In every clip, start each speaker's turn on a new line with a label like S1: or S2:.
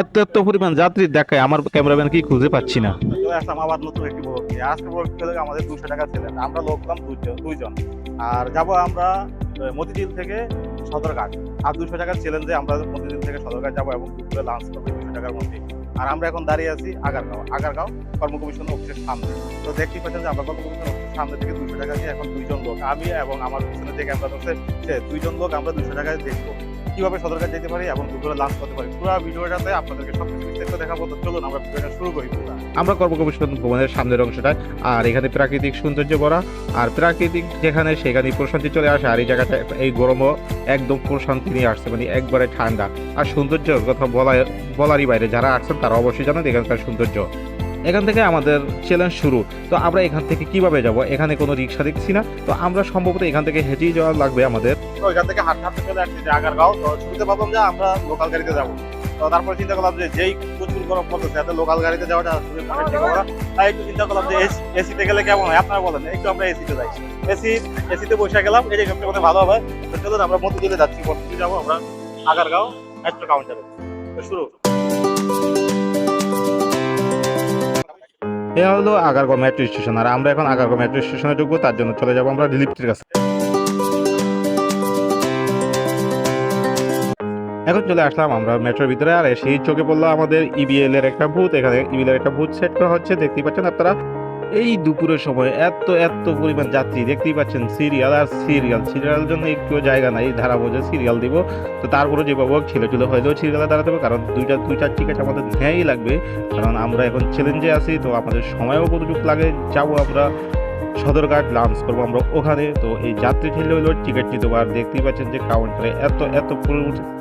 S1: এত এত পরিমাণ যাত্রী দেখায় আমার ক্যামেরাম্যান কি খুঁজে পাচ্ছি না।
S2: চলে আসলাম আবার নতুন একটি আজকে আমাদের দুশো টাকা ছিলেন আমরা লোক হলাম দুইজন আর যাব আমরা মতিঝিল থেকে সদরঘাট। আর দুশো টাকার চ্যালেঞ্জে আমরা মতিঝিল থেকে সদরঘাট যাব এবং দুপুরে লাঞ্চ করব দুশো টাকার মধ্যে। আর আমরা এখন দাঁড়িয়ে আছি আগারগাঁও। আগারগাঁও কর্ম কমিশন অফিসের সামনে। তো দেখতেই পাচ্ছেন যে আমরা কর্ম কমিশন অফিসের সামনে থেকে দুশো টাকা দিয়ে এখন দুইজন লোক আমি এবং আমার পিছনে যে ক্যামেরা ধরছে সে দুইজন লোক আমরা দুশো টাকায় দেখব। কীভাবে সদরঘাট যেতে পারি এবং দুপুরে লাঞ্চ করতে পারি, পুরো ভিডিওটাতে আপনাদেরকে সব কিছু বিস্তারিত দেখাবো। তো চলুন, আমরা ভিডিওটা শুরু করি
S1: আমরা কর্ম কমিশন ভবনের সামনের অংশটা আর এখানে প্রাকৃতিক সৌন্দর্য ভরা, আর প্রাকৃতিক যেখানে সেখানে প্রশান্তি চলে আসে, আর এই জায়গাটা, এই গরমও একদম প্রশান্তি নিয়ে আসছে মানে একবারে ঠান্ডা। আর সৌন্দর্যের কথা বলা বলারই বাইরে যারা আসছেন তারা অবশ্যই জানেন এখানকার সৌন্দর্য। এখান থেকে আমাদের চ্যালেঞ্জ শুরু। তো আমরা এখান থেকে কীভাবে যাব? এখানে কোনো রিক্সা দেখছি না। তো আমরা সম্ভবত এখান থেকে হেঁটেই যাওয়া লাগবে আমাদের।
S2: এখান থেকে হাঁটতে হাঁটতে চলে আসছি যে আগারগাঁও তো শুরুতে ভাবলাম যে আমরা লোকাল গাড়িতে যাব। তো তারপরে চিন্তা করলাম যে যেই প্রচুর গরম পড়তেছে, এত লোকাল গাড়িতে যাওয়াটা ঠিক হবে তাই একটু চিন্তা করলাম যে এসিতে গেলে কেমন হয়? আপনারা বলেন, একটু আমরা এসিতে যাই। এসি, এসিতে বসে গেলাম, এই যে সবচেয়ে ভালো হবে। তো চলুন, আমরা মতিঝিলে যাচ্ছি। মতিঝিলে যাব আমরা আগারগাঁও মেট্রো কাউন্টারে তো শুরু।
S1: এ হলো আগারগাঁও মেট্রো স্টেশন আর আমরা এখন আগারগাঁও মেট্রো স্টেশনে ঢুকবো, তার জন্য চলে যাব আমরা লিফটের কাছে। এখন চলে আসলাম আমরা মেট্রোর ভিতরে, আর সেই চোখে পড়ল আমাদের ইবিএল এর একটা ভূত, এখানে ইবিএল এর একটা ভূত সেট করা হচ্ছে, দেখতেই পাচ্ছেন আপনারা। এই দুপুরের সময় এত এত পরিমাণ যাত্রী, দেখতেই পাচ্ছেন সিরিয়াল আর সিরিয়াল সিরিয়াল জন্য একটু জায়গা নাই, ধারা বোঝে সিরিয়াল দিব। তো তারপরে যে বাবু ছেলে চলে হয়তো সিরিয়ালে দাঁড়াতে হবে কারণ দুইটা, দুই চার টিকিট আমাদের নেয়াই লাগবে। কারণ আমরা এখন চ্যালেঞ্জে আছি, তো আমাদের সময়ও প্রচুর লাগে, যাব আমরা সদরঘাট লাঞ্চ করব আমরা ওখানে। তো এই যাত্রী ঠেলে হলো টিকিট নিতে। আর দেখতেই পাচ্ছেন যে কাউন্টারে এত এত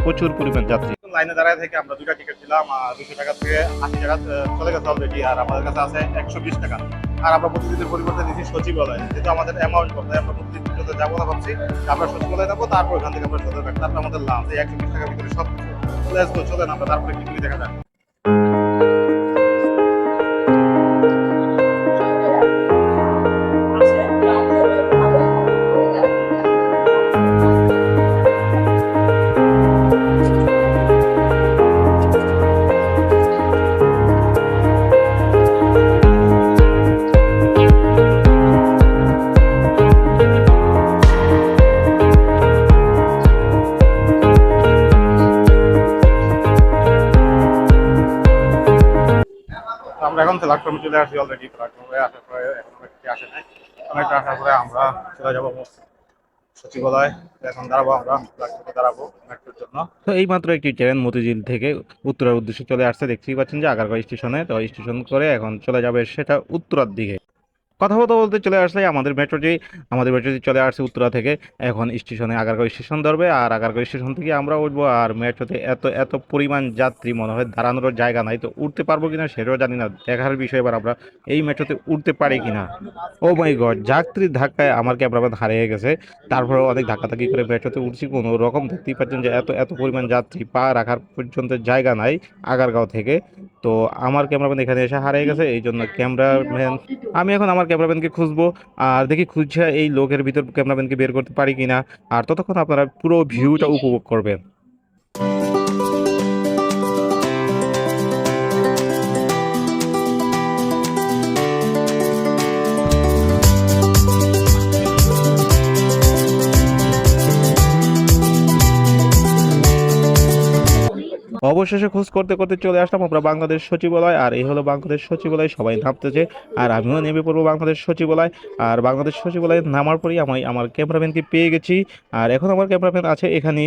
S1: প্রচুর- পরিমাণ যাত্রী।
S2: লাইনে দাঁড়ায় থেকে আমরা দুইটা টিকিট দিলাম আর দুশো টাকা থেকে আশি টাকা চলে গেছে অলরেডি আর আমাদের কাছে আছে একশো বিশ টাকা। আর আমরা প্রতিদিনের পরিবর্তে দিচ্ছি সচিবালয়, যেহেতু আমাদের অ্যামাউন্ট করতে আমরা প্রতিনিধিতে যাব না ভাবছি। আমরা সচিবালয় যাব, তারপর ওখান থেকে আমরা সদর তারপর আমাদের লাভ এই একশো বিশ টাকার ভিতরে সব চলে আসব চলেন আমরা, তারপরে কি দেখা যাক। এখন প্ল্যাটফর্মে চলে আসি অলরেডি প্ল্যাটফর্মে আসার পরে এখন আসে নাই। অনেকটা আসার পরে আমরা চলে যাব এখন দাঁড়াবো আমরা দাঁড়াবো জন্য।
S1: তো একটি ট্রেন মতিঝিল থেকে উত্তরার উদ্দেশ্যে চলে আসছে। দেখতেই পাচ্ছেন যে আগারগাঁও স্টেশনে, তো স্টেশন করে এখন চলে যাবে সেটা উত্তরার দিকে। কথা বলতে বলতে চলে আসলে আমাদের মেট্রোটি আমাদের মেট্রোটি চলে আসছে উত্তরা থেকে। এখন স্টেশনে আগারগাঁও স্টেশন ধরবে আর আগারগাঁও স্টেশন থেকে আমরা উঠবো আর মেট্রোতে এত এত পরিমাণ যাত্রী মনে হয় দাঁড়ানোর জায়গা নাই। তো উঠতে পারব কিনা সেটাও জানি না। দেখার বিষয় এবার আমরা এই মেট্রোতে উঠতে পারি কিনা। ও মাই গড যাত্রীর ধাক্কায় আমার ক্যামেরাম্যান হারিয়ে গেছে। তারপরে অনেক ধাক্কাধাক্কি করে মেট্রোতে উঠছি। কোনো রকম দেখতেই পাচ্ছেন যে এত এত পরিমাণ যাত্রী পা রাখার পর্যন্ত জায়গা নাই আগারগাঁও থেকে। তো আমার ক্যামেরাম্যান এখানে এসে হারিয়ে গেছে। এই জন্য ক্যামেরাম্যান আমি এখন আমার ক্যামেরাম্যানকে খুঁজবো আর দেখি খুঁজছে এই লোকের ভিতর ক্যামেরাম্যানকে বের করতে পারি কিনা। আর ততক্ষণ আপনারা পুরো ভিউটা উপভোগ করবেন। অবশেষে খোঁজ করতে করতে চলে আসলাম আমরা বাংলাদেশ সচিবালয়, আর এই হলো বাংলাদেশ সচিবালয়। সবাই নামতেছে, আর আমিও নেমে পড়ব বাংলাদেশ সচিবালয়। আর বাংলাদেশ সচিবালয়ে নামার পরেই আমি আমার ক্যামেরাম্যানকে পেয়ে গেছি, আর এখন আমার ক্যামেরাম্যান আছে এখানে।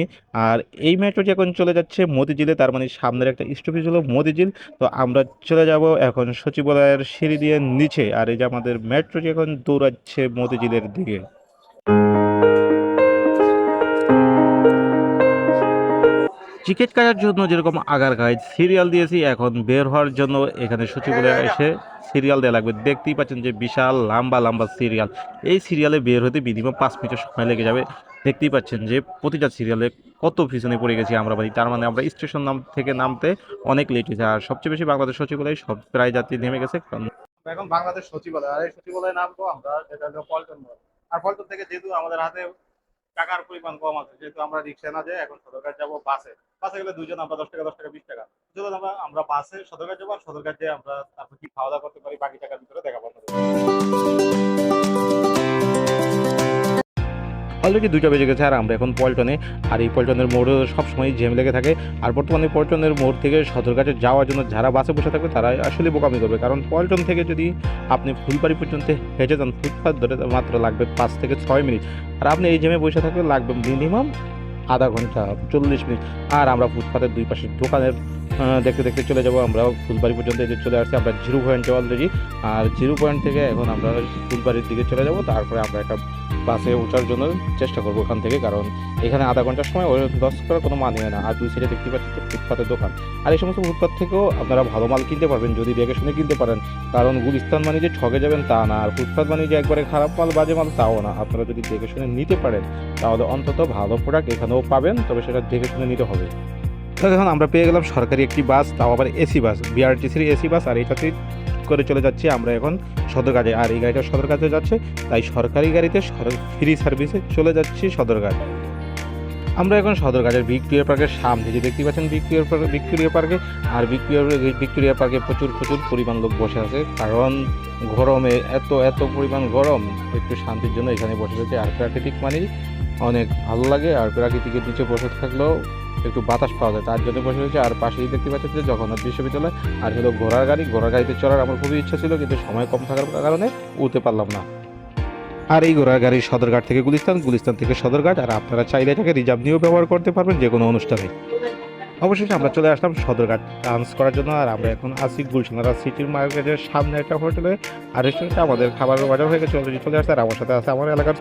S1: আর এই মেট্রোটি এখন চলে যাচ্ছে মতিঝিলে, তার মানে সামনের একটা স্টপেজ হলো মতিঝিল। তো আমরা চলে যাব এখন সচিবালয়ের সিঁড়ি দিয়ে নিচে, আর এই যে আমাদের মেট্রোটি এখন দৌড়াচ্ছে মতিঝিলের দিকে। টিকিট কাটার জন্য যেরকম আগার গাইড সিরিয়াল দিয়েছি এখন বের হওয়ার জন্য এখানে সচিবালয়ে এসে সিরিয়াল দেওয়া লাগবে। দেখতেই পাচ্ছেন যে বিশাল লম্বা লম্বা সিরিয়াল। এই সিরিয়ালে বের হতে মিনিমাম পাঁচ মিনিটের সময় লেগে যাবে। দেখতেই পাচ্ছেন যে প্রতিটা সিরিয়ালে কত পিছনে পড়ে গেছি আমরা বাড়ি তার মানে আমরা স্টেশন নাম থেকে নামতে অনেক লেট হয়েছে। আর সবচেয়ে বেশি বাংলাদেশ সচিবালয়ে সব প্রায় যাত্রী নেমে গেছে।
S2: এখন বাংলাদেশ সচিবালয়। আর এই সচিবালয়ে নামবো আমরা যেটা হলো পল্টন আর পল্টন থেকে যেহেতু আমাদের হাতে টাকার পরিমাণ কম আছে, যেহেতু আমরা রিক্সা না যাই এখন সদরঘাট যাব বাসে বাসে গেলে দুজন আমরা দশ টাকা দশ টাকা, বিশ টাকা যেহেতু আমরা আমরা বাসে সদরঘাট যাব আর সদরঘাট যেয়ে আমরা তারপর কি খাওয়া দাওয়া করতে পারি, বাকি টাকার ভিতরে দেখা আপনাদের।
S1: অলরেডি দুইটা বেজে গেছে আর আমরা এখন পল্টনে। আর এই পল্টনের মোড়ে সবসময় জ্যাম লেগে থাকে। আর বর্তমানে পল্টনের মোড় থেকে সদরঘাটে যাওয়ার জন্য যারা বাসে বসে থাকবে তারা আসলে বোকামি করবে। কারণ পল্টন থেকে যদি আপনি ফুলবাড়ি পর্যন্ত হেঁটে যান ফুটপাথ ধরে মাত্র লাগবে পাঁচ থেকে ছয় মিনিট। আর আপনি এই জ্যামে বসে থাকলে লাগবে মিনিমাম আধা ঘণ্টা, চল্লিশ মিনিট। আর আমরা ফুটপাথের দুই পাশে দোকানের দেখতে দেখতে চলে যাব। আমরা ফুলবাড়ি পর্যন্ত যে চলে আসছি। আমরা জিরো পয়েন্টে অলরেডি আর জিরো পয়েন্ট থেকে এখন আমরা ফুলবাড়ির দিকে চলে যাব। তারপরে আমরা একটা বাসে ওঠার জন্য চেষ্টা করব ওখান থেকে। কারণ এখানে আধা ঘণ্টার সময় ওই লস করার কোনো মানে হয় না। আর দুই সাইডে দেখতে পাচ্ছি ফুটপাতের দোকান। আর এই সমস্ত ফুটপাত থেকেও আপনারা ভালো মাল কিনতে পারবেন। যদি দেখে শুনে কিনতে পারেন। কারণ গুলিস্তান মানে যে ঠকে যাবেন তা না। আর ফুটপাত মানে যে একবারে খারাপ মাল, বাজে মাল তাও না। আপনারা যদি দেখে শুনে নিতে পারেন, তাহলে অন্তত ভালো প্রোডাক্ট এখানেও পাবেন। তবে সেটা দেখে শুনে নিতে হবে। তো এখন আমরা পেয়ে গেলাম সরকারি একটি বাস, তাও আবার এসি বাস বিআরটিসির এসি বাস, আর এটাতে করে চলে যাচ্ছি আমরা এখন সদরঘাটে। আর এই গাড়িটা সদরঘাটে যাচ্ছে, তাই সরকারি গাড়িতে ফ্রি সার্ভিসে চলে যাচ্ছি সদরঘাট। আমরা এখন সদরঘাটের ভিক্টোরিয়া পার্কের সামনে যে দেখতে পাচ্ছেন ভিক্টোরিয়া পার্ক, ভিক্টোরিয়া পার্কে। আর ভিক্টোরিয়া ভিক্টোরিয়া পার্কে প্রচুর প্রচুর পরিমাণ লোক বসে আছে। কারণ গরমে এত এত পরিমাণ গরম, একটু শান্তির জন্য এখানে বসে রয়েছে। আর প্রাকৃতিক মানেই অনেক ভালো লাগে। আর প্রাকৃতিকের নিচে বসে থাকলেও একটু বাতাস পাওয়া যায়। তার জন্য বসে রয়েছে। আর পাশেই দেখতে পাচ্ছেন যে জগন্নাথ বিশ্ববিদ্যালয়। আর হলো ঘোড়ার গাড়ি। ঘোড়ার গাড়িতে চড়ার আমার খুবই ইচ্ছা ছিল, কিন্তু সময় কম থাকার কারণে উঠতে পারলাম না। আর এই ঘোড়ার গাড়ি সদরঘাট থেকে গুলিস্তান গুলিস্তান থেকে সদরঘাট, আর আপনারা চাইলে এটাকে রিজার্ভ নিয়েও ব্যবহার করতে পারবেন যে কোনো অনুষ্ঠানে। অবশেষে আমরা চলে আসলাম সদরঘাট ডান্স করার জন্য, আর আমরা এখন আসি গুলশানারা সিটির মার্কেটের সামনে একটা হোটেলে। আর রেস্টুরেন্টে আমাদের খাবারের অর্ডার হয়ে গেছে অলরেডি চলে আসছে, আর আমার সাথে আছে আমার এলাকার।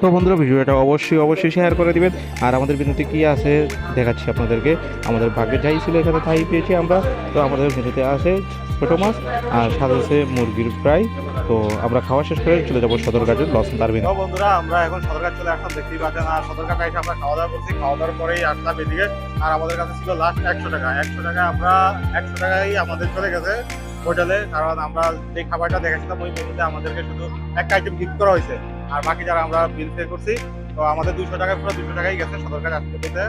S1: তো বন্ধুরা, ভিডিওটা অবশ্যই অবশ্যই শেয়ার করে দিবেন। আর আমাদের বিনতি কী আছে দেখাচ্ছি আপনাদেরকে। আমাদের ভাগ্যে যাই ছিল এখানে তাই পেয়েছি আমরা। তো আমাদের মেনুতে আছে ছোটো মাছ আর সাথে আছে মুরগির ফ্রাই। তো আমরা খাওয়া শেষ করে চলে যাব সদরঘাটের লসন তারবিন
S2: বন্ধুরা, আমরা এখন সদরঘাট চলে আসলাম, দেখতেই পাচ্ছেন, আর সদরঘাট এসে আমরা খাওয়া দাওয়া করছি। খাওয়া দাওয়ার পরেই আসলাম এদিকে, আর আমাদের কাছে ছিল লাস্ট একশো টাকা। একশো টাকা আমরা, একশো টাকাই আমাদের চলে গেছে হোটেলে কারণ আমরা যে খাবারটা দেখেছিলাম ওই মেনুতে আমাদেরকে শুধু একটা আইটেম গিফট করা হয়েছে। আর বাকি যারা আমরা বিল পে করছি, তো আমাদের দুশো টাকা পুরো দুশো টাকাই গেছে সদরঘাট আসতে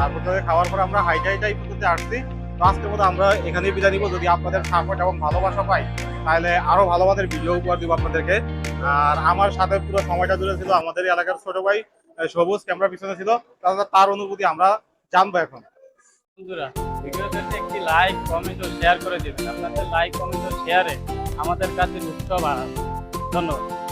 S2: আর হোটেলে খাওয়ার পর আমরা হাইটাই টাই পর্যন্ত আসছি। তো আজকের মতো আমরা এখানেই বিদায় নিব। যদি আপনাদের সাপোর্ট এবং ভালোবাসা পাই, তাহলে আরও ভালো ভিডিও উপহার দিব আপনাদেরকে। আর আমার সাথে পুরো সময়টা জুড়ে ছিল আমাদের এলাকার ছোট ভাই সবুজ ক্যামেরা পিছনে ছিল। তার অনুভূতি আমরা জানব এখন।
S3: বন্ধুরা, ভিডিওতে একটি লাইক কমেন্ট ও শেয়ার করে দিবেন। আপনাদের লাইক কমেন্ট ও শেয়ারে আমাদের কাছে উৎসব বাড়াবে ধন্যবাদ।